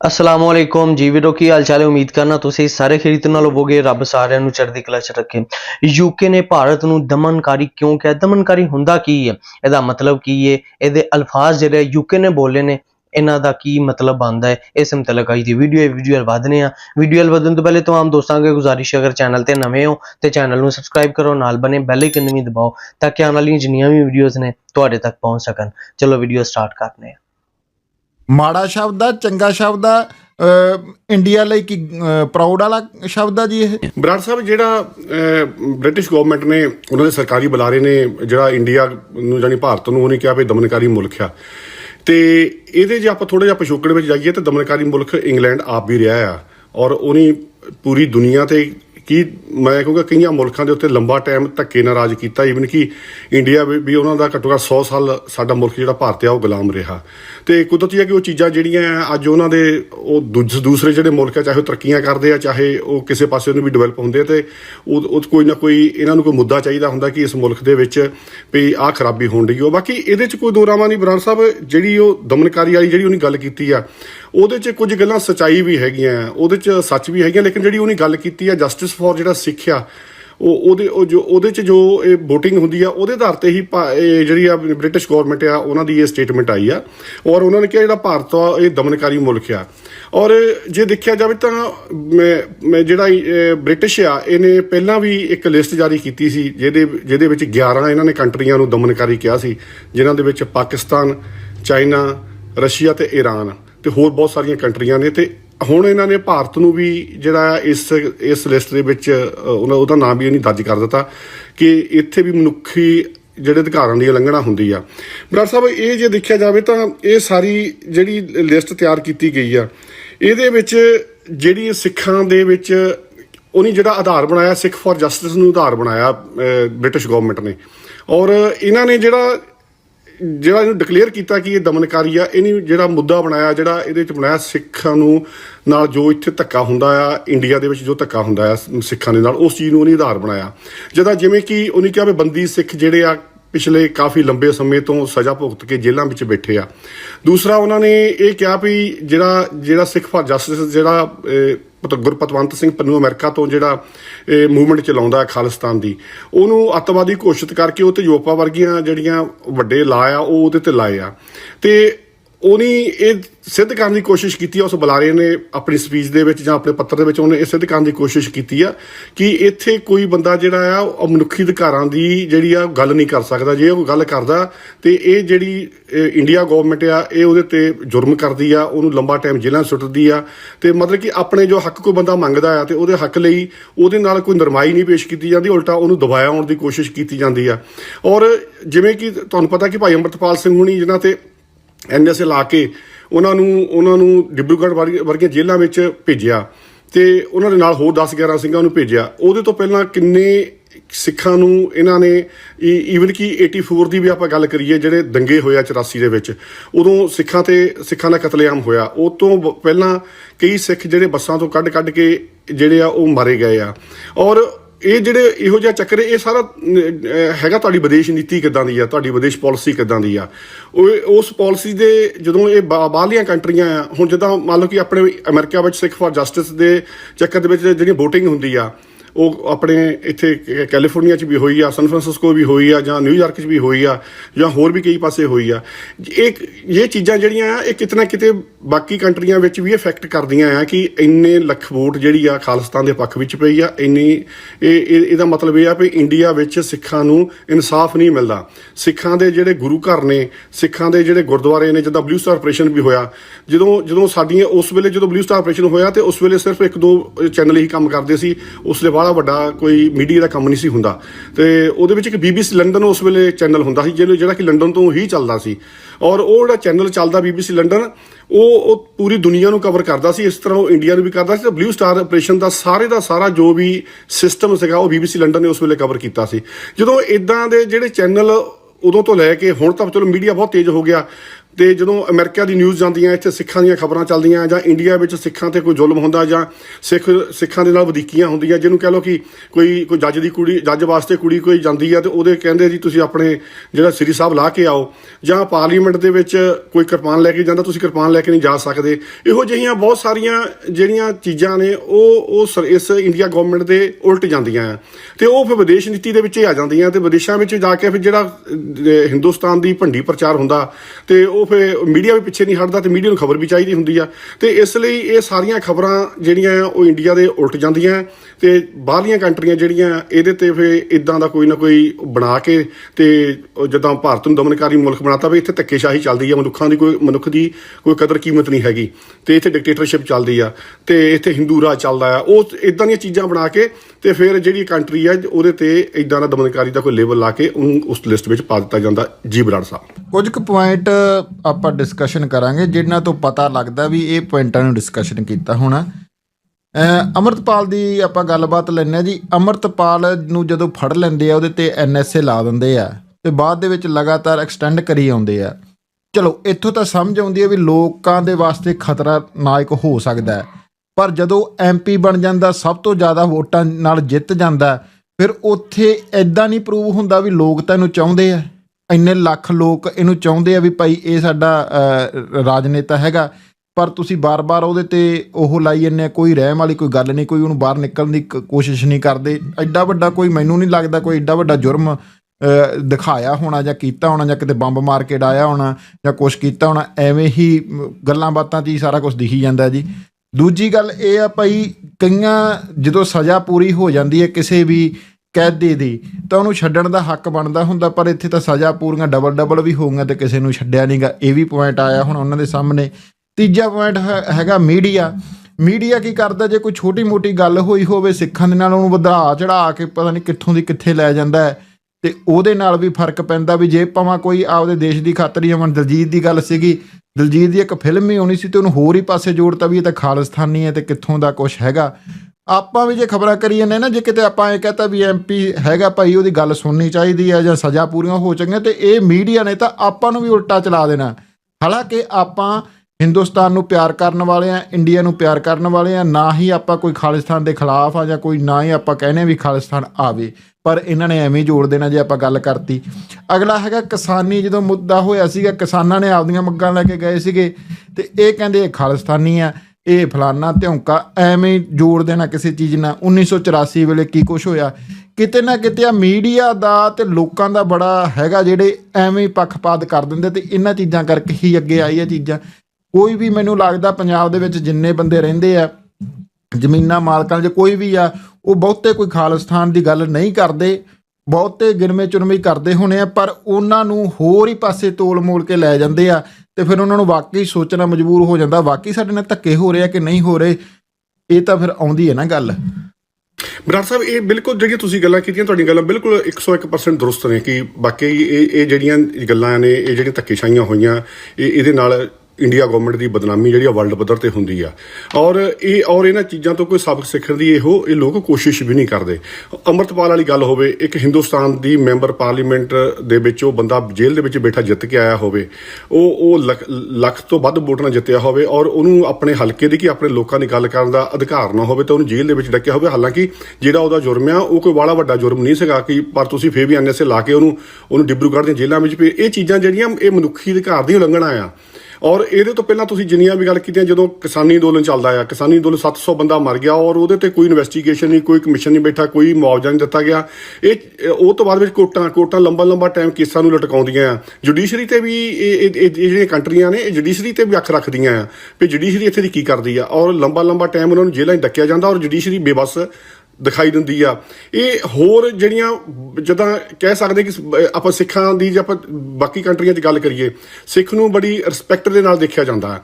ਅਸਲਾਮ ਵਾਲੇਕੁਮ ਜੀ ਵੀਰੋ, ਕੀ ਹਾਲ ਚਾਲ ਹੈ? ਉਮੀਦ ਕਰਨਾ ਤੁਸੀਂ ਸਾਰੇ ਖਰੀਦ ਨਾਲ ਹੋਵੋਗੇ। ਰੱਬ ਸਾਰਿਆਂ ਨੂੰ ਚੜ੍ਹਦੀ ਕਲਾ ਚ ਰੱਖੇ। ਯੂਕੇ ਨੇ ਭਾਰਤ ਨੂੰ ਦਮਨਕਾਰੀ ਕਿਉਂ ਕਿਹਾ? ਦਮਨਕਾਰੀ ਹੁੰਦਾ ਕੀ ਹੈ? ਇਹਦਾ ਮਤਲਬ ਕੀ ਹੈ? ਇਹਦੇ ਅਲਫਾਜ਼ ਜਿਹੜੇ ਯੂਕੇ ਨੇ ਬੋਲੇ ਨੇ, ਇਹਨਾਂ ਦਾ ਕੀ ਮਤਲਬ ਬਣਦਾ ਹੈ? ਇਸ ਮੁਤਲਕ ਅੱਜ ਦੀ ਵੀਡੀਓ ਹੈ। ਵੀਡੀਓ ਵਧਨੇ ਆ ਵੀਡੀਓ ਵਧਣ ਤੋਂ ਪਹਿਲੇ ਤਮਾਮ ਦੋਸਤਾਂ ਅੱਗੇ ਗੁਜ਼ਾਰਿਸ਼ ਅਗਰ ਚੈਨਲ ਤੇ ਨਵੇਂ ਹੋ ਤੇ ਚੈਨਲ ਨੂੰ ਸਬਸਕ੍ਰਾਈਬ ਕਰੋ, ਨਾਲ ਬਨੇ ਬੈਲ ਆਈਕਨ ਵੀ ਦਬਾਓ, ਤਾਂ ਕਿ ਆਉਣ ਵਾਲੀਆਂ ਜਿੰਨੀਆਂ ਵੀ ਵੀਡੀਓਜ਼ ਨੇ ਤੁਹਾਡੇ ਤੱਕ ਪਹੁੰਚ ਸਕਣ। ਚਲੋ, ਵੀਡੀਓ ਸਟਾਰਟ ਕਰਦੇ ਆ ਮਾੜਾ ਸ਼ਬਦ ਆ ਚੰਗਾ ਸ਼ਬਦ ਆ ਇੰਡੀਆ ਲਈ ਕੀ ਪ੍ਰਾਊਡ ਵਾਲਾ ਸ਼ਬਦ ਆ ਜੀ ਇਹ? ਬਰਾੜ ਸਾਹਿਬ, ਜਿਹੜਾ ਬ੍ਰਿਟਿਸ਼ ਗਵਰਨਮੈਂਟ ਨੇ, ਉਹਨਾਂ ਦੇ ਸਰਕਾਰੀ ਬੁਲਾਰੇ ਨੇ, ਜਿਹੜਾ ਇੰਡੀਆ ਨੂੰ ਜਾਨੀ ਭਾਰਤ ਨੂੰ, ਉਹਨੇ ਕਿਹਾ ਵੀ ਦਮਨਕਾਰੀ ਮੁਲਕ ਆ। ਤੇ ਇਹਦੇ ਜੇ ਆਪਾਂ ਥੋੜਾ ਜਿਹਾ ਪਿਛੋਕੜ ਵਿੱਚ ਜਾਈਏ, ਤਾਂ ਦਮਨਕਾਰੀ ਮੁਲਕ ਇੰਗਲੈਂਡ ਆਪ ਵੀ ਰਿਹਾ ਆ। ਔਰ ਉਹਨੇ ਪੂਰੀ ਦੁਨੀਆ ਤੇ ਕਿ ਮੈਂ ਕਹੂੰਗਾ ਕਈਆਂ ਮੁਲਕਾਂ ਦੇ ਉੱਤੇ ਲੰਬਾ ਟਾਈਮ ਧੱਕੇ ਨਾਲ ਰਾਜ ਕੀਤਾ ਈਵਨ ਕਿ ਇੰਡੀਆ ਵੀ ਉਹਨਾਂ ਦਾ ਘੱਟੋ ਘੱਟ 100 ਸਾਲ ਸਾਡਾ ਮੁਲਕ ਜਿਹੜਾ ਭਾਰਤ ਆ, ਉਹ ਗੁਲਾਮ ਰਿਹਾ। ਤੇ ਕੁਦਰਤੀ ਹੈ ਕਿ ਉਹ ਚੀਜ਼ਾਂ ਜਿਹੜੀਆਂ ਅੱਜ ਉਹਨਾਂ ਦੇ ਉਹ ਦੂਜ- ਦੂਸਰੇ ਜਿਹੜੇ ਮੁਲਕ ਆ, ਚਾਹੇ ਉਹ ਤਰੱਕੀਆਂ ਕਰਦੇ ਆ, ਚਾਹੇ ਉਹ ਕਿਸੇ ਪਾਸੇ ਨੂੰ ਵੀ ਡਿਵੈਲਪ ਹੁੰਦੇ ਆ, ਤੇ ਉਹ 'ਚ ਕੋਈ ਨਾ ਕੋਈ ਇਹਨਾਂ ਨੂੰ ਕੋਈ ਮੁੱਦਾ ਚਾਹੀਦਾ ਹੁੰਦਾ ਕਿ ਇਸ ਮੁਲਕ ਦੇ ਵਿੱਚ ਵੀ ਆਹ ਖਰਾਬੀ ਹੋਣ ਡਈ ਉਹ ਬਾਕੀ ਇਹਦੇ 'ਚ ਕੋਈ ਦੋਰਾਵਾ ਨਹੀਂ। ਬਰਾੜ ਸਾਹਿਬ, ਜਿਹੜੀ ਉਹ ਦਮਨਕਾਰੀ ਵਾਲੀ ਜਿਹੜੀ ਉਹਨੇ ਗੱਲ ਕੀਤੀ ਆ ਉਹਦੇ 'ਚ ਕੁਝ ਗੱਲਾਂ ਸਚਾਈ ਵੀ ਹੈਗੀਆਂ, ਉਹਦੇ 'ਚ ਸੱਚ ਵੀ ਹੈਗੀਆਂ, ਲੇਕਿਨ ਜਿਹੜੀ ਉਹਨੇ ਗੱਲ ਕੀਤੀ ਆ ਜਸਟਿਸ ਫॉर ਜਿਹੜਾ ਸਿੱਖਿਆ, ਉਹ ਉਹਦੇ, ਉਹ ਜੋ, ਉਹਦੇ 'ਚ ਜੋ ਇਹ VOTING ਹੁੰਦੀ ਆ, ਉਹਦੇ ਆਧਾਰ ਤੇ ਹੀ ਭਾ- ਇਹ ਜਿਹੜੀ ਆ ਬ੍ਰਿਟਿਸ਼ ਗਵਰਨਮੈਂਟ ਆ, ਉਹਨਾਂ ਦੀ ਇਹ ਸਟੇਟਮੈਂਟ ਆਈ ਆ, ਔਰ ਉਹਨਾਂ ਨੇ ਕਿਹਾ ਜਿਹੜਾ ਭਾਰਤ ਆ, ਇਹ ਦਮਨਕਾਰੀ ਮੁਲਕ ਆ। ਔਰ ਜੇ ਦੇਖਿਆ ਜਾਵੇ ਤਾਂ ਮੈਂ ਜਿਹੜਾ ਬ੍ਰਿਟਿਸ਼ ਆ, ਇਹਨੇ ਪਹਿਲਾਂ ਵੀ ਇੱਕ ਲਿਸਟ ਜਾਰੀ ਕੀਤੀ ਸੀ, ਜਿਹਦੇ ਜਿਹਦੇ ਵਿੱਚ 11 ਇਹਨਾਂ ਨੇ ਕੰਟਰੀਆਂ ਨੂੰ ਦਮਨਕਾਰੀ ਕਿਹਾ ਸੀ, ਜਿਨ੍ਹਾਂ ਦੇ ਵਿੱਚ ਪਾਕਿਸਤਾਨ, ਚਾਈਨਾ, ਰਸ਼ੀਆ ਤੇ ਈਰਾਨ ਤੇ ਹੋਰ ਬਹੁਤ ਸਾਰੀਆਂ ਕੰਟਰੀਆਂ ਨੇ ਤੇ ਹੁਣ ਇਹਨਾਂ ਨੇ ਭਾਰਤ ਨੂੰ ਵੀ ਜਿਹੜਾ ਇਸ ਇਸ ਲਿਸਟ ਦੇ ਵਿੱਚ ਉਹਨਾਂ, ਉਹਦਾ ਨਾਮ ਵੀ ਇਹਨੇ ਦਰਜ ਕਰ ਦਿੱਤਾ ਕਿ ਇੱਥੇ ਵੀ ਮਨੁੱਖੀ ਜਿਹੜੇ ਅਧਿਕਾਰਾਂ ਦੀ ਉਲੰਘਣਾ ਹੁੰਦੀ ਆ। ਬਰਾੜ ਸਾਹਿਬ, ਇਹ ਜੇ ਦੇਖਿਆ ਜਾਵੇ ਤਾਂ ਇਹ ਸਾਰੀ ਜਿਹੜੀ ਲਿਸਟ ਤਿਆਰ ਕੀਤੀ ਗਈ ਆ, ਇਹਦੇ ਵਿੱਚ ਜਿਹੜੀ ਸਿੱਖਾਂ ਦੇ ਵਿੱਚ ਉਹਨੇ ਜਿਹੜਾ ਆਧਾਰ ਬਣਾਇਆ, ਸਿੱਖ ਫॉर ਜਸਟਿਸ ਨੂੰ ਆਧਾਰ ਬਣਾਇਆ ਬ੍ਰਿਟਿਸ਼ ਗਵਰਨਮੈਂਟ ਨੇ। ਔਰ ਇਹਨਾਂ ਨੇ ਜਿਹੜਾ ਜਿਹੜਾ ਇਹਨੂੰ ਡਿਕਲੇਅਰ ਕੀਤਾ ਕਿ ਇਹ ਦਮਨਕਾਰੀ ਆ, ਇਹਨੇ ਜਿਹੜਾ ਮੁੱਦਾ ਬਣਾਇਆ, ਜਿਹੜਾ ਇਹਦੇ ਵਿੱਚ ਬਣਾਇਆ ਸਿੱਖਾਂ ਨੂੰ ਨਾਲ ਜੋ ਇੱਥੇ ਧੱਕਾ ਹੁੰਦਾ ਆ ਇੰਡੀਆ ਦੇ ਵਿੱਚ ਜੋ ਧੱਕਾ ਹੁੰਦਾ ਆ ਸਿੱਖਾਂ ਦੇ ਨਾਲ, ਉਸ ਚੀਜ਼ ਨੂੰ ਉਹਨੇ ਆਧਾਰ ਬਣਾਇਆ। ਜਿਹਦਾ ਜਿਵੇਂ ਕਿ ਉਹਨੇ ਕਿਹਾ ਵੀ ਬੰਦੀ ਸਿੱਖ ਜਿਹੜੇ ਆ, ਪਿਛਲੇ ਕਾਫੀ ਲੰਬੇ ਸਮੇਂ ਤੋਂ ਸਜ਼ਾ ਭੁਗਤ ਕੇ ਜੇਲ੍ਹਾਂ ਵਿੱਚ ਬੈਠੇ ਆ। ਦੂਸਰਾ ਉਹਨਾਂ ਨੇ ਇਹ ਕਿਹਾ ਵੀ ਜਿਹੜਾ ਜਿਹੜਾ ਸਿੱਖ ਫਾਰ ਜਸਟਿਸ, ਜਿਹੜਾ ਗੁਰਪਤਵੰਤ ਸਿੰਘ ਪੰਨੂ ਅਮਰੀਕਾ ਤੋਂ ਜਿਹੜਾ ਇਹ ਮੂਵਮੈਂਟ ਚਲਾਉਂਦਾ ਹੈ ਖਾਲਿਸਤਾਨ ਦੀ, ਉਹਨੂੰ ਅੱਤਵਾਦੀ ਘੋਸ਼ਿਤ ਕਰਕੇ ਉਹ ਤੇ ਯੋਪਾ ਵਰਗੀਆਂ ਜਿਹੜੀਆਂ ਵੱਡੇ ਲਾ ਆ ਉਹ ਉਹਦੇ ਤੇ ਲਾਏ ਆ। ਤੇ ਉਹਨੇ ਇਹ ਸਿੱਧ ਕਰਨ ਦੀ ਕੋਸ਼ਿਸ਼ ਕੀਤੀ ਆ, ਉਸ ਬੁਲਾਰੇ ਨੇ ਆਪਣੀ ਸਪੀਚ ਦੇ ਵਿੱਚ ਜਾਂ ਆਪਣੇ ਪੱਤਰ ਦੇ ਵਿੱਚ ਉਹਨੇ ਇਹ ਸਿੱਧ ਕਰਨ ਦੀ ਕੋਸ਼ਿਸ਼ ਕੀਤੀ ਆ ਕਿ ਇੱਥੇ ਕੋਈ ਬੰਦਾ ਜਿਹੜਾ ਆ, ਉਹ ਮਨੁੱਖੀ ਅਧਿਕਾਰਾਂ ਦੀ ਜਿਹੜੀ ਆ ਗੱਲ ਨਹੀਂ ਕਰ ਸਕਦਾ। ਜੇ ਉਹ ਗੱਲ ਕਰਦਾ ਤੇ ਇਹ ਜਿਹੜੀ ਇੰਡੀਆ ਗਵਰਨਮੈਂਟ ਆ, ਇਹ ਉਹਦੇ ਤੇ ਜੁਰਮ ਕਰਦੀ ਆ, ਉਹਨੂੰ ਲੰਬਾ ਟਾਈਮ ਜੇਲ੍ਹਾਂ ਸੁੱਟਦੀ ਆ ਤੇ ਮਤਲਬ ਕਿ ਆਪਣੇ ਜੋ ਹੱਕ ਕੋਈ ਬੰਦਾ ਮੰਗਦਾ ਆ ਤੇ ਉਹਦੇ ਹੱਕ ਲਈ ਉਹਦੇ ਨਾਲ ਕੋਈ ਨਰਮਾਈ ਨਹੀਂ ਪੇਸ਼ ਕੀਤੀ ਜਾਂਦੀ, ਉਲਟਾ ਉਹਨੂੰ ਦਬਾਇਆ ਆਉਣ ਦੀ ਕੋਸ਼ਿਸ਼ ਕੀਤੀ ਜਾਂਦੀ ਆ। ਔਰ ਜਿਵੇਂ ਕਿ ਤੁਹਾਨੂੰ ਪਤਾ ਕਿ ਭਾਈ ਅੰਮ੍ਰਿਤਪਾਲ ਸਿੰਘ ਹੁਣੀ ਜਿਨ੍ਹਾਂ ਤੇ ਐਨਐਸਏ ਲਾ ਕੇ ਉਹਨਾਂ ਨੂੰ ਉਹਨਾਂ ਨੂੰ ਡਿਬਰੂਗੜ੍ਹ ਵਰਗੀ- ਵਰਗੀਆਂ ਜੇਲ੍ਹਾਂ ਵਿੱਚ ਭੇਜਿਆ ਤੇ ਉਹਨਾਂ ਦੇ ਨਾਲ ਹੋਰ 10 11 ਸਿੰਘਾਂ ਨੂੰ ਭੇਜਿਆ। ਉਹਦੇ ਤੋਂ ਪਹਿਲਾਂ ਕਿੰਨੇ ਸਿੱਖਾਂ ਨੂੰ ਇਹਨਾਂ ਨੇ ਈਵਨ ਕਿ 84 ਦੀ ਵੀ ਆਪਾਂ ਗੱਲ ਕਰੀਏ, ਜਿਹੜੇ ਦੰਗੇ ਹੋਏ ਆ 84 ਦੇ ਵਿੱਚ, ਉਦੋਂ ਸਿੱਖਾਂ ਤੇ, ਸਿੱਖਾਂ ਦਾ ਕਤਲੇਆਮ ਹੋਇਆ। ਉਹ ਤੋਂ ਬ- ਪਹਿਲਾਂ ਕਈ ਸਿੱਖ ਜਿਹੜੇ ਬੱਸਾਂ ਤੋਂ ਕੱਢ ਕੱਢ ਕੇ ਜਿਹੜੇ ਆ ਉਹ ਮਾਰੇ ਗਏ ਆ। ਔਰ ਇਹ ਜਿਹੜੇ ਇਹੋ ਜਿਹਾ ਚੱਕਰ ਇਹ ਸਾਰਾ ਹੈਗਾ ਤੁਹਾਡੀ ਵਿਦੇਸ਼ ਨੀਤੀ ਕਿੱਦਾਂ ਦੀ ਆ, ਤੁਹਾਡੀ ਵਿਦੇਸ਼ ਪਾਲਿਸੀ ਕਿੱਦਾਂ ਦੀ ਆ? ਉਹ, ਉਸ ਪਾਲਿਸੀ ਦੇ ਜਦੋਂ ਇਹ ਬਾ- ਬਾਹਰਲੀਆਂ ਕੰਟਰੀਆਂ ਆ ਹੁਣ ਜਿੱਦਾਂ ਮੰਨ ਲਓ ਕਿ ਆਪਣੇ ਅਮਰੀਕਾ ਵਿੱਚ ਸਿੱਖ ਫਾਰ ਜਸਟਿਸ ਦੇ ਚੱਕਰ ਦੇ ਵਿੱਚ ਜਿਹੜੀ VOTING ਹੁੰਦੀ ਆ ਉਹ ਆਪਣੇ ਇੱਥੇ ਕ- ਕੈਲੀਫੋਰਨੀਆ 'ਚ ਵੀ ਹੋਈ ਆ ਸਨ ਫਰਾਂਸਿਸਕੋ ਵੀ ਹੋਈ ਆ, ਜਾਂ ਨਿਊਯਾਰਕ 'ਚ ਵੀ ਹੋਈ ਆ, ਜਾਂ ਹੋਰ ਵੀ ਕਈ ਪਾਸੇ ਹੋਈ ਆ। ਇਹ ਇਹ ਚੀਜ਼ਾਂ ਜਿਹੜੀਆਂ ਆ, ਇਹ ਕਿਤੇ ਨਾ ਕਿਤੇ ਬਾਕੀ ਕੰਟਰੀਆਂ ਵਿੱਚ ਵੀ ਇਫੈਕਟ ਕਰਦੀਆਂ ਆ ਕਿ ਇੰਨੇ ਲੱਖ ਵੋਟ ਜਿਹੜੀ ਆ ਖਾਲਿਸਤਾਨ ਦੇ ਪੱਖ ਵਿੱਚ ਪਈ ਆ, ਇੰਨੀ ਇਹ, ਇਹ- ਇਹਦਾ ਮਤਲਬ ਇਹ ਆ ਵੀ ਇੰਡੀਆ ਵਿੱਚ ਸਿੱਖਾਂ ਨੂੰ ਇਨਸਾਫ ਨਹੀਂ ਮਿਲਦਾ। ਸਿੱਖਾਂ ਦੇ ਜਿਹੜੇ ਗੁਰੂ ਘਰ ਨੇ, ਸਿੱਖਾਂ ਦੇ ਜਿਹੜੇ ਗੁਰਦੁਆਰੇ ਨੇ, ਜਿੱਦਾਂ ਬਲੂ ਸਟਾਰ ਆਪਰੇਸ਼ਨ ਵੀ ਹੋਇਆ, ਜਦੋਂ ਜਦੋਂ ਸਾਡੀਆਂ ਉਸ ਵੇਲੇ ਜਦੋਂ ਬਲੂ ਸਟਾਰ ਆਪਰੇਸ਼ਨ ਹੋਇਆ ਤੇ ਉਸ ਵੇਲੇ ਸਿਰਫ ਇੱਕ ਦੋ ਚੈਨਲ ਹੀ ਕੰਮ ਕਰਦੇ ਸੀ, ਉਸ ਲਈ ਬੜਾ ਵੱਡਾ ਕੋਈ ਮੀਡੀਆ ਦਾ ਕੰਮ ਨਹੀਂ ਸੀ ਹੁੰਦਾ। ਤੇ ਉਹਦੇ ਵਿੱਚ ਇੱਕ ਬੀਬੀਸੀ ਲੰਡਨ ਉਸ ਵੇਲੇ ਚੈਨਲ ਹੁੰਦਾ ਸੀ ਜਿਹੜਾ ਜਿਹੜਾ ਕਿ ਲੰਡਨ ਤੋਂ ਹੀ ਚੱਲਦਾ ਸੀ। ਔਰ ਉਹ ਜਿਹੜਾ ਚੈਨਲ ਚੱਲਦਾ ਬੀਬੀਸੀ ਲੰਡਨ ਉਹ ਉਹ ਪੂਰੀ ਦੁਨੀਆ ਨੂੰ ਕਵਰ ਕਰਦਾ ਸੀ, ਇਸ ਤਰ੍ਹਾਂ ਉਹ ਇੰਡੀਆ ਨੂੰ ਵੀ ਕਰਦਾ ਸੀ। ਤੇ ਬਲੂ ਸਟਾਰ ਆਪਰੇਸ਼ਨ ਦਾ ਸਾਰੇ ਦਾ ਸਾਰਾ ਜੋ ਵੀ ਸਿਸਟਮ ਸੀਗਾ, ਉਹ ਬੀਬੀਸੀ ਲੰਡਨ ਨੇ ਉਸ ਵੇਲੇ ਕਵਰ ਕੀਤਾ ਸੀ। ਜਦੋਂ ਇਦਾਂ ਦੇ ਜਿਹੜੇ ਚੈਨਲ ਉਦੋਂ ਤੋਂ ਲੈ ਕੇ ਹੁਣ ਤੱਕ, ਚਲੋ ਮੀਡੀਆ ਬਹੁਤ ਤੇਜ਼ ਹੋ ਗਿਆ। ਤੇ ਜਦੋਂ ਅਮਰੀਕਾ ਦੀ ਨਿਊਜ਼ ਜਾਂਦੀਆਂ, ਇੱਥੇ ਸਿੱਖਾਂ ਦੀਆਂ ਖਬਰਾਂ ਚੱਲਦੀਆਂ ਜਾਂ ਇੰਡੀਆ ਵਿੱਚ ਸਿੱਖਾਂ ਤੇ ਕੋਈ ਜ਼ੁਲਮ ਹੁੰਦਾ ਜਾਂ ਸਿੱਖ, ਸਿੱਖਾਂ ਦੇ ਨਾਲ ਵਧੀਕੀਆਂ ਹੁੰਦੀਆਂ, ਜਿਹਨੂੰ ਕਹ ਲਓ ਕਿ ਕੋਈ ਕੋਈ ਜੱਜ ਦੀ ਕੁੜੀ, ਜੱਜ ਵਾਸਤੇ ਕੁੜੀ ਕੋਈ ਜਾਂਦੀ ਆ ਤੇ ਉਹਦੇ ਕਹਿੰਦੇ ਜੀ ਤੁਸੀਂ ਆਪਣੇ ਜਿਹੜਾ ਸ੍ਰੀ ਸਾਹਿਬ ਲਾ ਕੇ ਆਓ ਜਾਂ ਪਾਰਲੀਮੈਂਟ ਦੇ ਵਿੱਚ ਕੋਈ ਕਿਰਪਾਨ ਲੈ ਕੇ ਜਾਂਦਾ, ਤੁਸੀਂ ਕਿਰਪਾਨ ਲੈ ਕੇ ਨਹੀਂ ਜਾ ਸਕਦੇ। ਇਹੋ ਜਿਹੀਆਂ ਬਹੁਤ ਸਾਰੀਆਂ ਜਿਹੜੀਆਂ ਚੀਜ਼ਾਂ ਨੇ, ਉਹ ਉਹ ਸਰ- ਇਸ ਇੰਡੀਆ ਗਵਰਨਮੈਂਟ ਦੇ ਉਲਟ ਜਾਂਦੀਆਂ ਆ। ਤੇ ਉਹ ਫਿਰ ਵਿਦੇਸ਼ ਨੀਤੀ ਦੇ ਵਿੱਚ ਹੀ ਆ ਜਾਂਦੀਆਂ ਤੇ ਵਿਦੇਸ਼ਾਂ ਵਿੱਚ ਜਾ ਕੇ ਫਿਰ ਜਿਹੜਾ ਹਿੰਦੁਸਤਾਨ ਦੀ ਭੰਡੀ ਪ੍ਰਚਾਰ ਹੁੰਦਾ ਤੇ ਉਹ ਉਹ ਫਿਰ ਮੀਡੀਆ ਵੀ ਪਿੱਛੇ ਨਹੀਂ ਹਟਦਾ ਤੇ ਮੀਡੀਆ ਨੂੰ ਖਬਰ ਵੀ ਚਾਹੀਦੀ ਹੁੰਦੀ ਆ। ਤੇ ਇਸ ਲਈ ਇਹ ਸਾਰੀਆਂ ਖਬਰਾਂ ਜਿਹੜੀਆਂ ਆ, ਉਹ ਇੰਡੀਆ ਦੇ ਉਲਟ ਜਾਂਦੀਆਂ ਤੇ ਬਾਹਰਲੀਆਂ ਕੰਟਰੀਆਂ ਜਿਹੜੀਆਂ ਇਹਦੇ ਤੇ ਫਿਰ ਇਦਾਂ ਦਾ ਕੋਈ ਨਾ ਕੋਈ ਬਣਾ ਕੇ ਤੇ ਉਹ ਜਿੱਦਾਂ ਭਾਰਤ ਨੂੰ ਦਮਨਕਾਰੀ ਮੁਲਕ ਬਣਾਤਾ ਵੀ ਇੱਥੇ ਧੱਕੇਸ਼ਾਹੀ ਚੱਲਦੀ ਆ, ਮਨੁੱਖਾਂ ਦੀ ਕੋਈ, ਮਨੁੱਖ ਦੀ ਕੋਈ ਕਦਰ ਕੀਮਤ ਨਹੀਂ ਹੈਗੀ। ਤੇ ਇੱਥੇ ਡਿਕਟੇਟਰਸ਼ਿਪ ਚੱਲਦੀ ਆ ਤੇ ਇੱਥੇ ਹਿੰਦੂ ਰਾਜ ਚੱਲਦਾ ਆ। ਉਹ ਇਦਾਂ ਦੀਆਂ ਚੀਜ਼ਾਂ ਬਣਾ ਕੇ ਤੇ ਫਿਰ ਜਿਹੜੀ ਕੰਟਰੀ ਆ, ਉਹਦੇ ਤੇ ਇਦਾਂ ਦਾ ਦਮਨਕਾਰੀ ਦਾ ਕੋਈ ਲੇਬਲ ਲਾ ਕੇ ਉਹਨੂੰ ਉਸ ਲਿਸਟ ਵਿੱਚ ਪਾ ਦਿੱਤਾ ਜਾਂਦਾ। ਜੀ ਬਰਾੜ ਸਾਹਿਬ। ਕੁਝ ਕੁ ਪੁਆਇੰਟ ਆਪਾਂ ਡਿਸਕਸ਼ਨ ਕਰਾਂਗੇ, ਜਿਨ੍ਹਾਂ ਤੋਂ ਪਤਾ ਲੱਗਦਾ ਵੀ ਇਹ ਪੁਆਇੰਟਾਂ ਨੂੰ ਡਿਸਕਸ਼ਨ ਕੀਤਾ ਹੋਣਾ। ਅਹ ਅਮਰਤਪਾਲ ਦੀ ਆਪਾਂ ਗੱਲਬਾਤ ਲੈਂਦੇ ਹਾਂ ਜੀ। ਅਮਰਤਪਾਲ ਨੂੰ ਜਦੋਂ ਫੜ ਲੈਂਦੇ ਆ, ਉਹਦੇ ਤੇ ਐਨਐਸਏ ਲਾ ਦਿੰਦੇ ਆ ਤੇ ਬਾਅਦ ਦੇ ਵਿੱਚ ਲਗਾਤਾਰ ਐਕਸਟੈਂਡ ਕਰੀ ਆਉਂਦੇ ਆ। ਚਲੋ, ਇੱਥੋਂ ਤਾਂ ਸਮਝ ਆਉਂਦੀ ਹੈ ਵੀ ਲੋਕਾਂ ਦੇ ਵਾਸਤੇ ਖਤਰਾ ਨਾਇਕ ਹੋ ਸਕਦਾ ਹੈ। ਪਰ ਜਦੋਂ ਐਮਪੀ ਬਣ ਜਾਂਦਾ, ਸਭ ਤੋਂ ਜ਼ਿਆਦਾ ਵੋਟਾਂ ਨਾਲ ਜਿੱਤ ਜਾਂਦਾ, ਫਿਰ ਉੱਥੇ ਐਦਾਂ ਨਹੀਂ ਪ੍ਰੂਵ ਹੁੰਦਾ ਵੀ ਲੋਕ ਤਾਂ ਇਹਨੂੰ ਚਾਹੁੰਦੇ ਆ। ਇੰਨੇ ਲੱਖ ਲੋਕ ਇਹਨੂੰ ਚਾਹੁੰਦੇ ਆ ਵੀ ਭਾਈ ਇਹ ਸਾਡਾ ਰਾਜਨੇਤਾ ਹੈਗਾ, ਪਰ ਤੁਸੀਂ ਬਾਰ-ਬਾਰ ਉਹਦੇ ਤੇ ਉਹ ਲਾਈ ਜੰਨੇ ਕੋਈ ਰਹਿਮ ਵਾਲੀ ਕੋਈ ਗੱਲ ਨਹੀਂ, ਕੋਈ ਉਹਨੂੰ ਬਾਹਰ ਨਿਕਲਣ ਦੀ ਕ- ਕੋਸ਼ਿਸ਼ ਨਹੀਂ ਕਰਦੇ। ਐਡਾ ਵੱਡਾ ਕੋਈ ਮੈਨੂੰ ਨਹੀਂ ਲੱਗਦਾ ਕੋਈ ਐਡਾ ਵੱਡਾ ਜੁਰਮ ਦਿਖਾਇਆ ਹੋਣਾ ਜਾਂ ਕੀਤਾ ਹੋਣਾ ਜਾਂ ਕਿਤੇ ਬੰਬ ਮਾਰ ਕੇ ਡਾਇਆ ਹੋਣਾ ਜਾਂ ਕੁਝ ਕੀਤਾ ਹੋਣਾ, ਐਵੇਂ ਹੀ ਗੱਲਾਂ ਬਾਤਾਂ 'ਚ ਹੀ ਸਾਰਾ ਕੁਝ ਦਿਖੀ ਜਾਂਦਾ ਜੀ। ਦੂਜੀ ਗੱਲ ਇਹ ਆ ਭਾਈ, ਕਈਆਂ ਜਦੋਂ ਸਜ਼ਾ ਪੂਰੀ ਹੋ ਜਾਂਦੀ ਹੈ, ਕਿਸੇ ਵੀ ਕੈਦੀ ਦੀ, ਤਾਂ ਉਹਨੂੰ ਛੱਡਣ ਦਾ ਹੱਕ ਬਣਦਾ ਹੁੰਦਾ, ਪਰ ਇੱਥੇ ਤਾਂ ਸਜ਼ਾ ਪੂਰੀਆਂ ਡਬਲ ਡਬਲ ਵੀ ਹੋਊਗੀਆਂ ਤੇ ਕਿਸੇ ਨੂੰ ਛੱਡਿਆ ਨਹੀਂਗਾ ਇਹ ਵੀ ਪੁਆਇੰਟ ਆਇਆ ਹੁਣ ਉਹਨਾਂ ਦੇ ਸਾਹਮਣੇ। ਤੀਜਾ ਪੁਆਇੰਟ ਹੈਗਾ ਮੀਡੀਆ ਮੀਡੀਆ ਕੀ ਕਰਦਾ, ਜੇ ਕੋਈ ਛੋਟੀ ਮੋਟੀ ਗੱਲ ਹੋਈ ਹੋਵੇ, ਸਿੱਖਾਂ ਦੇ ਨਾਲ ਉਹਨੂੰ ਵਧਾ ਚੜਾ ਕੇ ਪਤਾ ਨਹੀਂ ਕਿੱਥੋਂ ਦੀ ਕਿੱਥੇ ਲੈ ਜਾਂਦਾ ਹੈ। ਤੇ ਉਹਦੇ ਨਾਲ ਵੀ ਫ਼ਰਕ ਪੈਂਦਾ ਵੀ ਜੇ ਭਾਵੇਂ ਕੋਈ ਆਪਦੇ ਦੇਸ਼ ਦੀ ਖਾਤਰ ਹੀ ਅਮਨ ਦਲਜੀਤ ਦੀ ਗੱਲ ਸੀਗੀ, ਦਲਜੀਤ ਦੀ ਇੱਕ ਫਿਲਮ ਹੀ ਆਉਣੀ ਸੀ ਤੇ ਉਹਨੂੰ ਹੋਰ ਹੀ ਪਾਸੇ ਜੋੜਤਾ ਵੀ ਇਹ ਤਾਂ ਖਾਲਿਸਤਾਨੀ ਹੈ ਤੇ ਕਿੱਥੋਂ ਦਾ ਕੁਝ ਹੈਗਾ। ਆਪਾਂ ਵੀ ਜੇ ਖਬਰਾਂ ਕਰੀ ਜਾਂਦੇ ਨਾ, ਜੇ ਕਿਤੇ ਆਪਾਂ ਇਹ ਕਹਤਾ ਵੀ ਐਮਪੀ ਹੈਗਾ ਭਾਈ, ਉਹਦੀ ਗੱਲ ਸੁਣਨੀ ਚਾਹੀਦੀ ਹੈ ਜਾਂ ਸਜ਼ਾ ਪੂਰੀਆਂ ਹੋ ਚੰਗੀਆਂ ਤੇ ਇਹ ਮੀਡੀਆ ਨੇ ਤਾਂ ਆਪਾਂ ਨੂੰ ਵੀ ਉਲਟਾ ਚਲਾ ਦੇਣਾ। ਹਾਲਾਂਕਿ ਆਪਾਂ ਹਿੰਦੁਸਤਾਨ ਨੂੰ ਪਿਆਰ ਕਰਨ ਵਾਲੇ ਆ ਇੰਡੀਆ ਨੂੰ ਪਿਆਰ ਕਰਨ ਵਾਲੇ ਆ ਨਾ ਹੀ ਆਪਾਂ ਕੋਈ ਖਾਲਿਸਤਾਨ ਦੇ ਖਿਲਾਫ ਆ ਜਾਂ ਕੋਈ ਨਾ ਹੀ ਆਪਾਂ ਕਹਿੰਦੇ ਵੀ ਖਾਲਿਸਤਾਨ ਆਵੇ, ਪਰ ਇਹਨਾਂ ਨੇ ਐਵੇਂ ਜੋੜ ਦੇਣਾ ਜੇ ਆਪਾਂ ਗੱਲ ਕਰਤੀ। ਅਗਲਾ ਹੈਗਾ ਕਿਸਾਨੀ, ਜਦੋਂ ਮੁੱਦਾ ਹੋਇਆ ਸੀਗਾ, ਕਿਸਾਨਾਂ ਨੇ ਆਪਦੀਆਂ ਮੰਗਾਂ ਲੈ ਕੇ ਗਏ ਸੀਗੇ ਤੇ ਇਹ ਕਹਿੰਦੇ ਇਹ ਖਾਲਿਸਤਾਨੀ ਆ। ਇਹ ਫਲਾਨਾ ਧਿਉਂਕਾ ਐਵੇਂ ਹੀ ਜੋੜ ਦੇਣਾ ਕਿਸੇ ਚੀਜ਼ ਨਾਲ। 1984 ਵੇਲੇ ਕੀ ਕੁਝ ਹੋਇਆ? ਕਿਤੇ ਨਾ ਕਿਤੇ ਆ ਮੀਡੀਆ ਦਾ ਤੇ ਲੋਕਾਂ ਦਾ ਬੜਾ ਹੈਗਾ ਜਿਹੜੇ ਐਵੇਂ ਪੱਖਪਾਤ ਕਰ ਦਿੰਦੇ ਤੇ ਇਹਨਾਂ ਚੀਜ਼ਾਂ ਕਰਕੇ ਹੀ ਅੱਗੇ ਆਈ ਇਹ ਚੀਜ਼ਾਂ। ਕੋਈ ਵੀ ਮੈਨੂੰ ਲੱਗਦਾ ਪੰਜਾਬ ਦੇ ਵਿੱਚ ਜਿੰਨੇ ਬੰਦੇ ਰਹਿੰਦੇ ਆ, ਜ਼ਮੀਨਾਂ ਮਾਲਕਾਂ 'ਚ ਕੋਈ ਵੀ ਆ, ਉਹ ਬਹੁਤੇ ਕੋਈ ਖਾਲਿਸਤਾਨ ਦੀ ਗੱਲ ਨਹੀਂ ਕਰਦੇ। ਬਹੁਤੇ ਗਿਰਮੇ ਚੁਰਮੇ ਕਰਦੇ ਹੋਣੇ ਆ, ਪਰ ਉਹਨਾਂ ਨੂੰ ਹੋਰ ਹੀ ਪਾਸੇ ਤੋਲ ਮੋਲ ਕੇ ਲੈ ਜਾਂਦੇ ਆ ਤੇ ਫਿਰ ਉਹਨਾਂ ਨੂੰ ਵਾਕਈ ਸੋਚਣਾ ਮਜਬੂਰ ਹੋ ਜਾਂਦਾ, ਵਾਕਈ ਸਾਡੇ ਨਾਲ ਧੱਕੇ ਹੋ ਰਹੇ ਆ ਕਿ ਨਹੀਂ ਹੋ ਰਹੇ, ਇਹ ਤਾਂ ਫਿਰ ਆਉਂਦੀ ਹੈ ਨਾ ਗੱਲ। ਬਰਾੜ ਸਾਹਿਬ, ਇਹ ਬਿਲਕੁਲ ਜਿਹੜੀਆਂ ਤੁਸੀਂ ਗੱਲਾਂ ਕੀਤੀਆਂ, ਤੁਹਾਡੀਆਂ ਗੱਲਾਂ ਬਿਲਕੁਲ 101% ਦਰੁਸਤ ਨੇ ਕਿ ਬਾਕੀ ਇਹ ਇਹ ਜਿਹੜੀਆਂ ਗੱਲਾਂ ਨੇ, ਇਹ ਜਿਹੜੀਆਂ ਧੱਕੇਸ਼ਾਹੀਆਂ ਹੋਈਆਂ, ਇਹ, ਇਹਦੇ ਨਾਲ ਇੰਡੀਆ ਗਵਰਨਮੈਂਟ ਦੀ ਬਦਨਾਮੀ ਜਿਹੜੀ ਆ ਵਰਲਡ ਪੱਧਰ ਤੇ ਹੁੰਦੀ ਆ। ਔਰ ਇਹ, ਔਰ ਇਹਨਾਂ ਚੀਜ਼ਾਂ ਤੋਂ ਕੋਈ ਸਬਕ ਸਿੱਖਣ ਦੀ ਇਹੋ, ਇਹ ਲੋਕ ਕੋਸ਼ਿਸ਼ ਵੀ ਨਹੀਂ ਕਰਦੇ। ਅੰਮ੍ਰਿਤਪਾਲ ਵਾਲੀ ਗੱਲ ਹੋਵੇ, ਇੱਕ ਹਿੰਦੁਸਤਾਨ ਦੀ ਮੈਂਬਰ ਪਾਰਲੀਮੈਂਟ ਦੇ ਵਿੱਚ ਉਹ ਬੰਦਾ ਜੇਲ੍ਹ ਦੇ ਵਿੱਚ ਬੈਠਾ ਜਿੱਤ ਕੇ ਆਇਆ ਹੋਵੇ, ਉਹ ਉਹ ਲੱਖ- ਲੱਖ ਤੋਂ ਵੱਧ ਵੋਟ ਨਾਲ ਜਿੱਤਿਆ ਹੋਵੇ ਔਰ ਉਹਨੂੰ ਆਪਣੇ ਹਲਕੇ ਦੀ ਕਿ ਆਪਣੇ ਲੋਕਾਂ ਦੀ ਗੱਲ ਕਰਨ ਦਾ ਅਧਿਕਾਰ ਨਾ ਹੋਵੇ ਤਾਂ ਉਹਨੂੰ ਜੇਲ੍ਹ ਦੇ ਵਿੱਚ ਡੱਕਿਆ ਹੋਵੇ। ਹਾਲਾਂਕਿ ਜਿਹੜਾ ਉਹਦਾ ਜੁਰਮ ਆ, ਉਹ ਕੋਈ ਬਾਹਲਾ ਵੱਡਾ ਜੁਰਮ ਨਹੀਂ ਸੀਗਾ ਕਿ ਪਰ ਤੁਸੀਂ ਫੇਰ ਵੀ ਐਨਐਸਏ ਲਾ ਕੇ ਉਹਨੂੰ ਉਹਨੂੰ ਡਿਬਰੂਗੜ੍ਹ ਦੀਆਂ ਜੇਲ੍ਹਾਂ ਵਿੱਚ ਵੀ ਇਹ ਚੀਜ਼ਾਂ ਜਿਹੜੀਆਂ ਇਹ ਮਨੁੱਖੀ ਅਧਿਕਾਰ ਦੀ ਉਲੰਘਣਾ ਆ। ਔਰ ਇਹਦੇ ਤੋਂ ਪਹਿਲਾਂ ਤੁਸੀਂ ਜਿੰਨੀਆਂ ਵੀ ਗੱਲ ਕੀਤੀਆਂ, ਜਦੋਂ ਕਿਸਾਨੀ ਅੰਦੋਲਨ ਚੱਲਦਾ ਆ, ਕਿਸਾਨੀ ਅੰਦੋਲਨ 700 ਬੰਦਾ ਮਰ ਗਿਆ ਔਰ ਉਹਦੇ ਤੇ ਕੋਈ ਇਨਵੈਸਟੀਗੇਸ਼ਨ ਨਹੀਂ, ਕੋਈ ਕਮਿਸ਼ਨ ਨਹੀਂ ਬੈਠਾ, ਕੋਈ ਮੁਆਵਜ਼ਾ ਨਹੀਂ ਦਿੱਤਾ ਗਿਆ। ਇਹ, ਉਹ ਤੋਂ ਬਾਅਦ ਵਿੱਚ ਕੋਰਟਾਂ ਕੋਰਟਾਂ ਲੰਬਾ ਲੰਬਾ ਟਾਈਮ ਕੇਸਾਂ ਨੂੰ ਲਟਕਾਉਂਦੀਆਂ ਆ। ਜੁਡੀਸ਼ਰੀ ਤੇ ਵੀ ਇਹ ਜਿਹੜੀਆਂ ਕੰਟਰੀਆਂ ਨੇ, ਇਹ ਜੁਡੀਸ਼ਰੀ ਤੇ ਵੀ ਅੱਖ ਰੱਖਦੀਆਂ ਆ ਵੀ ਜੁਡੀਸ਼ਰੀ ਇੱਥੇ ਦੀ ਕੀ ਕਰਦੀ ਆ। ਔਰ ਲੰਬਾ ਲੰਬਾ ਟਾਈਮ ਉਹਨਾਂ ਨੂੰ ਜੇਲ੍ਹਾਂ 'ਚ ਡੱਕਿਆ ਜਾਂਦਾ ਔਰ ਜੁਡੀਸ਼ਰੀ ਬੇਬਸ ਦਿਖਾਈ ਦਿੰਦੀ ਆ। ਇਹ ਹੋਰ ਜਿਹੜੀਆਂ ਜਦਾਂ ਕਹਿ ਸਕਦੇ ਕਿ ਆਪਾਂ ਸਿੱਖਾਂ ਦੀ ਜੇ ਆਪਾਂ ਬਾਕੀ ਕੰਟਰੀਆਂ 'ਚ ਗੱਲ ਕਰੀਏ, ਸਿੱਖ ਨੂੰ ਬੜੀ ਰਿਸਪੈਕਟ ਦੇ ਨਾਲ ਦੇਖਿਆ ਜਾਂਦਾ ਹੈ।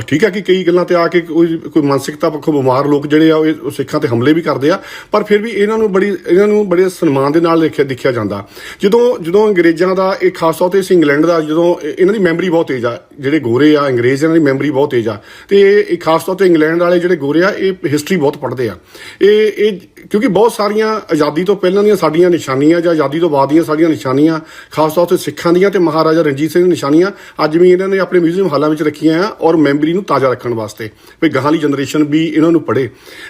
ਠੀਕ ਹੈ ਕਿ ਕਈ ਗੱਲਾਂ ਤੇ ਆ ਕੇ ਕੋਈ ਕੋਈ ਮਾਨਸਿਕਤਾ ਪੱਖੋਂ ਬਿਮਾਰ ਲੋਕ ਜਿਹੜੇ ਆ, ਉਹ ਇਹ- ਸਿੱਖਾਂ ਤੇ ਹਮਲੇ ਵੀ ਕਰਦੇ ਆ। ਪਰ ਫਿਰ ਵੀ ਇਹਨਾਂ ਨੂੰ ਬੜੀ, ਇਹਨਾਂ ਨੂੰ ਬੜੇ ਸਨਮਾਨ ਦੇ ਨਾਲ ਦੇਖਿਆ ਦੇਖਿਆ ਜਾਂਦਾ। ਜਦੋਂ ਜਦੋਂ ਅੰਗਰੇਜ਼ਾਂ ਦਾ ਇਹ ਖਾਸ ਤੌਰ ਤੇ ਸੀ ਇੰਗਲੈਂਡ ਦਾ ਜਦੋਂ ਇਹਨਾਂ ਦੀ ਮੈਮਰੀ ਬਹੁਤ ਤੇਜ਼ ਆ। ਜਿਹੜੇ ਗੋਰੇ ਆ, ਅੰਗਰੇਜ਼ ਇਹਨਾਂ ਦੀ ਮੈਮਰੀ ਬਹੁਤ ਤੇਜ਼ ਆ। ਤੇ ਇਹ ਇਹ ਖਾਸ ਤੌਰ ਤੇ ਇੰਗਲੈਂਡ ਵਾਲੇ ਜਿਹੜੇ ਗੋਰੇ ਆ, ਇਹ ਹਿਸਟਰੀ ਬਹੁਤ ਪੜ੍ਹਦੇ ਆ। ਇਹ ਇਹ ਕਿਉਂਕਿ ਬਹੁਤ ਸਾਰੀਆਂ ਆਜ਼ਾਦੀ ਤੋਂ ਪਹਿਲਾਂ ਦੀਆਂ ਸਾਡੀਆਂ ਨਿਸ਼ਾਨੀਆਂ ਜਾਂ ਆਜ਼ਾਦੀ ਤੋਂ ਬਾਅਦ ਦੀਆਂ ਸਾਡੀਆਂ ਨਿਸ਼ਾਨੀਆਂ, ਖਾਸ ਤੌਰ ਤੇ ਸਿੱਖਾਂ ਦੀਆਂ ਤੇ ਮਹਾਰਾਜਾ ਰਣਜੀਤ ਸਿੰਘ ਦੀਆਂ ਨਿਸ਼ਾਨੀਆਂ, ਅੱਜ ਵੀ ਇਹਨਾਂ ਨੇ ਆਪਣੇ ਮਿਊਜ਼ੀਅਮ ਹਾਲਾਂ ਵਿੱਚ ਰੱਖੀਆਂ ਆ ਔਰ ਮੈਮਰੀ ਨੂੰ ਤਾਜ਼ਾ ਰੱਖਣ ਵਾਸਤੇ ਵੀ ਗਾਹਾਂ ਵਾਲੀ ਜਨਰੇਸ਼ਨ ਵੀ ਇਹਨਾਂ ਨੂੰ ਪੜ੍ਹੇ।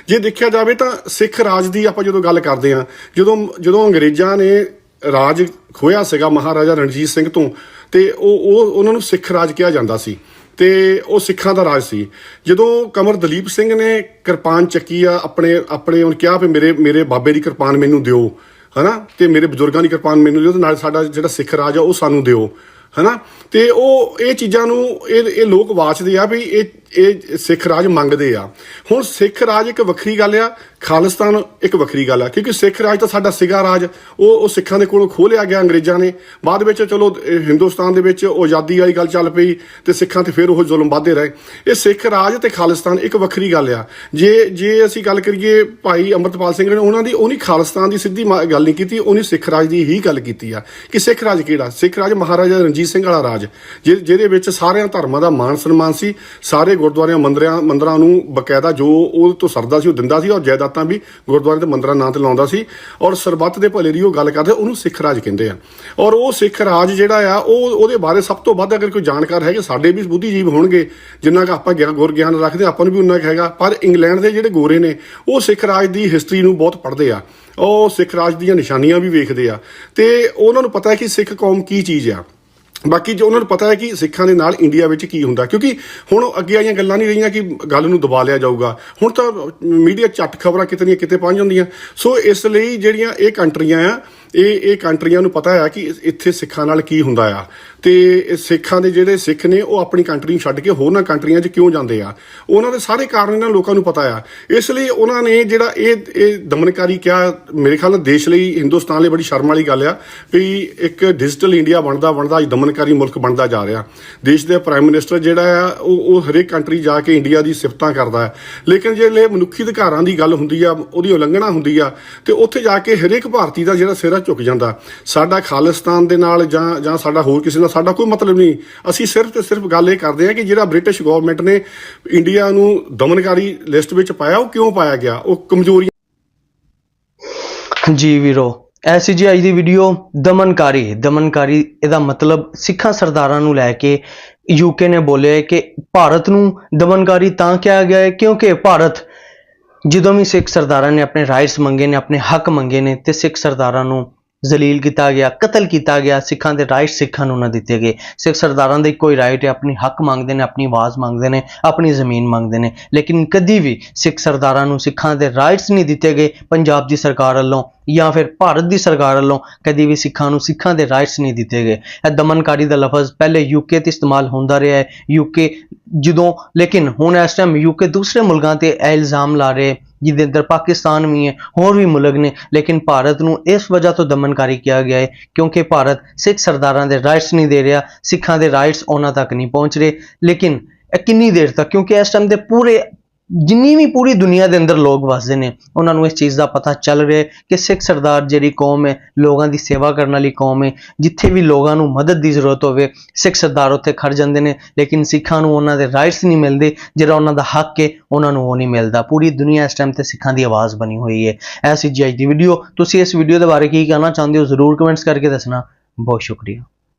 ਜੇ ਦੇਖਿਆ ਜਾਵੇ ਤਾਂ ਸਿੱਖ ਰਾਜ ਦੀ ਆਪਾਂ ਜਦੋਂ ਗੱਲ ਕਰਦੇ ਆ ਜਦੋਂ ਜਦੋਂ ਅੰਗਰੇਜ਼ਾਂ ਨੇ ਰਾਜ ਖੋਇਆ ਸੀਗਾ ਮਹਾਰਾਜਾ ਰਣਜੀਤ ਸਿੰਘ ਤੋਂ, ਤੇ ਉਹ ਉਹ, ਉਹਨਾਂ ਨੂੰ ਸਿੱਖ ਰਾਜ ਕਿਹਾ ਜਾਂਦਾ ਸੀ। ਤੇ ਉਹ ਸਿੱਖਾਂ ਦਾ ਰਾਜ ਸੀ। ਜਦੋਂ ਕਮਰ ਦਲੀਪ ਸਿੰਘ ਨੇ ਕਿਰਪਾਨ ਚੱਕੀ ਆ, ਆਪਣੇ ਆਪਣੇ ਉਹਨੇ ਕਿਹਾ ਵੀ ਮੇਰੇ ਮੇਰੇ ਬਾਬੇ ਦੀ ਕਿਰਪਾਨ ਮੈਨੂੰ ਦਿਓ, ਹਨਾ? ਤੇ ਮੇਰੇ ਬਜ਼ੁਰਗਾਂ ਦੀ ਕਿਰਪਾਨ ਮੈਨੂੰ ਦਿਓ, ਤੇ ਨਾਲ ਸਾਡਾ ਜਿਹੜਾ ਸਿੱਖ ਰਾਜ ਆ, ਉਹ ਸਾਨੂੰ ਦਿਓ, ਹਨਾ? ਤੇ ਉਹ ਇਹ ਚੀਜ਼ਾਂ ਨੂੰ ਇਹ ਇਹ ਲੋਕ ਵਾਚਦੇ ਆ ਵੀ ਇਹ ਇਹ ਸਿੱਖ ਰਾਜ ਮੰਗਦੇ ਆ। ਹੁਣ ਸਿੱਖ ਰਾਜ ਇੱਕ ਵੱਖਰੀ ਗੱਲ ਆ, ਖਾਲਿਸਤਾਨ ਇੱਕ ਵੱਖਰੀ ਗੱਲ ਆ। ਕਿਉਂਕਿ ਸਿੱਖ ਰਾਜ ਤਾਂ ਸਾਡਾ ਸਿਗਾ ਰਾਜ, ਉਹ ਉਹ ਸਿੱਖਾਂ ਦੇ ਕੋਲੋਂ ਖੋਹ ਲਿਆ ਗਿਆ ਅੰਗਰੇਜ਼ਾਂ ਨੇ। ਬਾਅਦ ਵਿੱਚ ਚਲੋ ਹਿੰਦੁਸਤਾਨ ਦੇ ਵਿੱਚ ਉਹ ਆਜ਼ਾਦੀ ਵਾਲੀ ਗੱਲ ਚੱਲ ਪਈ ਤੇ ਸਿੱਖਾਂ ਤੇ ਫਿਰ ਉਹ ਜ਼ੁਲਮ ਵੱਧਦੇ ਰਹੇ। ਇਹ ਸਿੱਖ ਰਾਜ ਤੇ ਖਾਲਿਸਤਾਨ ਇੱਕ ਵੱਖਰੀ ਗੱਲ ਆ। ਜੇ ਜੇ ਅਸੀਂ ਗੱਲ ਕਰੀਏ ਭਾਈ ਅੰਮ੍ਰਿਤਪਾਲ ਸਿੰਘ ਨੇ, ਉਹਨਾਂ ਦੀ, ਉਹਨੀ ਖਾਲਿਸਤਾਨ ਦੀ ਸਿੱਧੀ ਮਾ- ਗੱਲ ਨਹੀਂ ਕੀਤੀ, ਉਹਨੇ ਸਿੱਖ ਰਾਜ ਦੀ ਹੀ ਗੱਲ ਕੀਤੀ ਆ। ਕਿ ਸਿੱਖ ਰਾਜ ਕਿਹੜਾ? ਸਿੱਖ ਰਾਜ ਮਹਾਰਾਜਾ ਰਣਜੀਤ ਸਿੰਘ ਵਾਲਾ ਰਾਜ ਜਿ- ਜਿਹਦੇ ਵਿੱਚ ਸਾਰਿਆਂ ਧਰਮਾਂ ਦਾ ਮਾਣ ਸਨਮਾਨ ਸੀ, ਸਾਰੇ ਗੁਰਦੁਆਰਿਆਂ ਮੰਦਿਰਾਂ ਮੰਦਰਾਂ ਨੂੰ ਬਕਾਇਦਾ ਜੋ ਉਹ ਤੋਂ ਸਰਦਾ ਸੀ, ਉਹ ਦਿੰਦਾ ਸੀ, ਔਰ ਜਾਇਦਾਦਾਂ ਵੀ ਗੁਰਦੁਆਰੇ ਤੇ ਮੰਦਰਾਂ ਨਾਂ ਤੇ ਲਾਉਂਦਾ ਸੀ, ਔਰ ਸਰਬੱਤ ਦੇ ਭਲੇ ਦੀ ਉਹ ਗੱਲ ਕਰਦੇ, ਉਹਨੂੰ ਸਿੱਖ ਰਾਜ ਕਹਿੰਦੇ ਆ। ਔਰ ਉਹ ਸਿੱਖ ਰਾਜ ਜਿਹੜਾ ਆ, ਉਹ, ਉਹਦੇ ਬਾਰੇ ਸਭ ਤੋਂ ਵੱਧ ਅਗਰ ਕੋਈ ਜਾਣਕਾਰ ਹੈਗੇ, ਸਾਡੇ ਵੀ ਬੁੱਧੀਜੀਵ ਹੋਣਗੇ, ਜਿੰਨਾ ਕੁ ਆਪਾਂ ਗਿਆਨ, ਗੁਰ ਗਿਆਨ ਰੱਖਦੇ, ਆਪਾਂ ਨੂੰ ਵੀ ਉਨਾ ਕੁ ਹੈਗਾ, ਪਰ ਇੰਗਲੈਂਡ ਦੇ ਜਿਹੜੇ ਗੋਰੇ ਨੇ, ਉਹ ਸਿੱਖ ਰਾਜ ਦੀ ਹਿਸਟਰੀ ਨੂੰ ਬਹੁਤ ਪੜ੍ਹਦੇ ਆ, ਉਹ ਸਿੱਖ ਰਾਜ ਦੀਆਂ ਨਿਸ਼ਾਨੀਆਂ ਵੀ ਵੇਖਦੇ ਆ, ਤੇ ਉਹਨਾਂ ਨੂੰ ਪਤਾ ਹੈ ਕਿ ਸਿੱਖ ਕੌਮ ਕੀ ਚੀਜ਼ ਆ। ਬਾਕੀ ਜੋ ਉਹਨਾਂ ਨੂੰ ਪਤਾ ਹੈ ਕਿ ਸਿੱਖਾਂ ਦੇ ਨਾਲ ਇੰਡੀਆ ਵਿੱਚ ਕੀ ਹੁੰਦਾ, ਕਿਉਂਕਿ ਹੁਣ ਅੱਗੇ ਆਈਆਂ ਗੱਲਾਂ ਨਹੀਂ ਰਹੀਆਂ ਕਿ ਗੱਲ ਨੂੰ ਦਬਾ ਲਿਆ ਜਾਊਗਾ। ਹੁਣ ਤਾਂ ਮੀਡੀਆ ਚੱਟ ਖਬਰਾਂ ਕਿਤੇ ਦੀਆਂ ਕਿਤੇ ਪਹੁੰਚ ਜਾਂਦੀਆਂ। ਸੋ ਇਸ ਲਈ ਜਿਹੜੀਆਂ ਇਹ ਕੰਟਰੀਆਂ ਆ ਇਹ ਇਹ ਕੰਟਰੀਆਂ ਨੂੰ ਪਤਾ ਆ ਕਿ ਇੱਥੇ ਸਿੱਖਾਂ ਨਾਲ ਕੀ ਹੁੰਦਾ ਆ। ਤੇ ਸਿੱਖਾਂ ਦੇ ਜਿਹੜੇ ਸਿੱਖ ਨੇ, ਉਹ ਆਪਣੀ ਕੰਟਰੀ ਨੂੰ ਛੱਡ ਕੇ ਹੋਰਨਾਂ ਕੰਟਰੀਆਂ 'ਚ ਕਿਉਂ ਜਾਂਦੇ ਆ? ਉਹਨਾਂ ਦੇ ਸਾਰੇ ਕਾਰਨ ਇਹਨਾਂ ਲੋਕਾਂ ਨੂੰ ਪਤਾ ਆ। ਇਸ ਲਈ ਉਹਨਾਂ ਨੇ ਜਿਹੜਾ ਇਹ ਇਹ ਦਮਨਕਾਰੀ ਕਿਹਾ, ਮੇਰੇ ਖਿਆਲ ਨਾਲ ਦੇਸ਼ ਲਈ, ਹਿੰਦੁਸਤਾਨ ਲਈ ਬੜੀ ਸ਼ਰਮ ਵਾਲੀ ਗੱਲ ਆ ਵੀ ਇੱਕ ਡਿਜੀਟਲ ਇੰਡੀਆ ਬਣਦਾ ਬਣਦਾ ਅੱਜ ਦਮਨਕਾਰੀ ਮੁਲਕ ਬਣਦਾ ਜਾ ਰਿਹਾ। ਦੇਸ਼ ਦੇ ਪ੍ਰਾਈਮ ਮਿਨਿਸਟਰ ਜਿਹੜਾ ਆ, ਉਹ ਉਹ ਹਰੇਕ ਕੰਟਰੀ ਜਾ ਕੇ ਇੰਡੀਆ ਦੀ ਸਿਫਤਾਂ ਕਰਦਾ ਹੈ ਲੇਕਿਨ ਜੇ ਮਨੁੱਖੀ ਅਧਿਕਾਰਾਂ ਦੀ ਗੱਲ ਹੁੰਦੀ ਆ, ਉਹਦੀ ਉਲੰਘਣਾ ਹੁੰਦੀ ਆ, ਤੇ ਉੱਥੇ ਜਾ ਕੇ ਹਰੇਕ ਭਾਰਤੀ ਦਾ ਜਿਹੜਾ ਸਿਰਾ ਝੁਕ ਜਾਂਦਾ। ਸਾਡਾ ਖਾਲਿਸਤਾਨ ਦੇ ਨਾਲ ਜਾਂ ਜਾਂ ਸਾਡਾ ਹੋਰ ਕਿਸੇ ਨਾਲ ਸਾਡਾ ਕੋਈ ਮਤਲਬ ਨਹੀਂ। ਅਸੀਂ ਸਿਰਫ ਤੇ ਸਿਰਫ ਗੱਲ ਇਹ ਕਰਦੇ ਆ ਕਿ ਜਿਹੜਾ ਬ੍ਰਿਟਿਸ਼ ਗਵਰਨਮੈਂਟ ਨੇ ਇੰਡੀਆ ਨੂੰ ਦਮਨਕਾਰੀ ਲਿਸਟ ਵਿੱਚ ਪਾਇਆ, ਉਹ ਕਿਉਂ ਪਾਇਆ ਗਿਆ? ਉਹ ਕਮਜ਼ੋਰੀ ਜੀ ਵੀਰੋ ਐਸੀ ਜੀ ਅੱਜ ਦੀ ਵੀਡੀਓ ਦਮਨਕਾਰੀ। ਦਮਨਕਾਰੀ, ਇਹਦਾ ਮਤਲਬ ਸਿੱਖਾਂ ਸਰਦਾਰਾਂ ਨੂੰ ਲੈ ਕੇ ਯੂਕੇ ਨੇ ਬੋਲਿਆ ਕਿ ਭਾਰਤ ਨੂੰ ਦਮਨਕਾਰੀ ਤਾਂ ਕਿਹਾ ਗਿਆ ਹੈ ਕਿਉਂਕਿ ਭਾਰਤ ਜਦੋਂ ਵੀ ਸਿੱਖ ਸਰਦਾਰਾਂ ਨੇ ਆਪਣੇ ਰਾਈਟਸ ਮੰਗੇ ਨੇ, ਆਪਣੇ ਹੱਕ ਮੰਗੇ ਨੇ, ਤੇ ਸਿੱਖ ਸਰਦਾਰਾਂ ਨੂੰ ਜ਼ਲੀਲ ਕੀਤਾ ਗਿਆ, ਕਤਲ ਕੀਤਾ ਗਿਆ, ਸਿੱਖਾਂ ਦੇ ਰਾਈਟ ਸਿੱਖਾਂ ਨੂੰ ਨਾ ਦਿੱਤੇ ਗਏ। ਸਿੱਖ ਸਰਦਾਰਾਂ ਦਾ ਕੋਈ ਰਾਈਟ ਹੈ, ਆਪਣੀ ਹੱਕ ਮੰਗਦੇ ਨੇ, ਆਪਣੀ ਆਵਾਜ਼ ਮੰਗਦੇ ਨੇ, ਆਪਣੀ ਜ਼ਮੀਨ ਮੰਗਦੇ ਨੇ। ਲੇਕਿਨ ਕਦੀ ਵੀ ਸਿੱਖ ਸਰਦਾਰਾਂ ਨੂੰ ਸਿੱਖਾਂ ਦੇ ਰਾਈਟਸ ਨਹੀਂ ਦਿੱਤੇ ਗਏ, ਪੰਜਾਬ ਦੀ ਸਰਕਾਰ ਵੱਲੋਂ ਜਾਂ ਫਿਰ ਭਾਰਤ ਦੀ ਸਰਕਾਰ ਵੱਲੋਂ ਕਦੀ ਵੀ ਸਿੱਖਾਂ ਨੂੰ ਸਿੱਖਾਂ ਦੇ ਰਾਈਟਸ ਨਹੀਂ ਦਿੱਤੇ ਗਏ। ਇਹ ਦਮਨਕਾਰੀ ਦਾ ਲਫ਼ਜ਼ ਪਹਿਲੇ ਯੂਕੇ ਤੇ ਇਸਤੇਮਾਲ ਹੁੰਦਾ ਰਿਹਾ ਹੈ। ਯੂਕੇ ਜਦੋਂ, ਲੇਕਿਨ ਹੁਣ ਇਸ ਟਾਈਮ ਯੂਕੇ ਦੂਸਰੇ ਮੁਲਕਾਂ ਤੇ ਇਹ ਇਲਜ਼ਾਮ ਲਾ ਰਹੇ ਜਿਹਦੇ ਅੰਦਰ ਪਾਕਿਸਤਾਨ ਵੀ ਹੈ, ਹੋਰ ਵੀ ਮੁਲਕ ਨੇ, ਲੇਕਿਨ ਭਾਰਤ ਨੂੰ ਇਸ ਵਜ੍ਹਾ ਤੋਂ ਦਮਨਕਾਰੀ ਕਿਹਾ ਗਿਆ ਹੈ ਕਿਉਂਕਿ ਭਾਰਤ ਸਿੱਖ ਸਰਦਾਰਾਂ ਦੇ ਰਾਈਟਸ ਨਹੀਂ ਦੇ ਰਿਹਾ, ਸਿੱਖਾਂ ਦੇ ਰਾਈਟਸ ਉਹਨਾਂ ਤੱਕ ਨਹੀਂ ਪਹੁੰਚ ਰਹੇ, ਲੇਕਿਨ ਇਹ ਕਿੰਨੀ ਦੇਰ ਤੱਕ, ਕਿਉਂਕਿ ਇਸ ਟਾਈਮ ਦੇ ਪੂਰੇ ਜਿੰਨੀ ਵੀ ਪੂਰੀ ਦੁਨੀਆ ਦੇ ਅੰਦਰ ਲੋਕ ਵਸਦੇ ਨੇ, ਉਹਨਾਂ ਨੂੰ ਇਸ ਚੀਜ਼ ਦਾ ਪਤਾ ਚੱਲ ਰਿਹਾ ਕਿ ਸਿੱਖ ਸਰਦਾਰ ਜਿਹੜੀ ਕੌਮ ਹੈ, ਲੋਕਾਂ ਦੀ ਸੇਵਾ ਕਰਨ ਵਾਲੀ ਕੌਮ ਹੈ, ਜਿੱਥੇ ਵੀ ਲੋਕਾਂ ਨੂੰ ਮਦਦ ਦੀ ਜ਼ਰੂਰਤ ਹੋਵੇ, ਸਿੱਖ ਸਰਦਾਰ ਉੱਥੇ ਖੜ ਜਾਂਦੇ ਨੇ, ਲੇਕਿਨ ਸਿੱਖਾਂ ਨੂੰ ਉਹਨਾਂ ਦੇ ਰਾਈਟਸ ਨਹੀਂ ਮਿਲਦੇ, ਜਿਹੜਾ ਉਹਨਾਂ ਦਾ ਹੱਕ ਹੈ, ਉਹਨਾਂ ਨੂੰ ਉਹ ਨਹੀਂ ਮਿਲਦਾ। ਪੂਰੀ ਦੁਨੀਆ ਇਸ ਟਾਈਮ ਤੇ ਸਿੱਖਾਂ ਦੀ ਆਵਾਜ਼ ਬਣੀ ਹੋਈ ਹੈ। ਐਸੀ ਜੀ ਅੱਜ ਦੀ ਵੀਡੀਓ ਤੁਸੀਂ ਇਸ ਵੀਡੀਓ ਦੇ ਬਾਰੇ ਕੀ ਕਹਿਣਾ ਚਾਹੁੰਦੇ ਹੋ, ਜ਼ਰੂਰ ਕਮੈਂਟਸ ਕਰਕੇ ਦੱਸਣਾ। ਬਹੁਤ ਸ਼ੁਕਰੀਆ।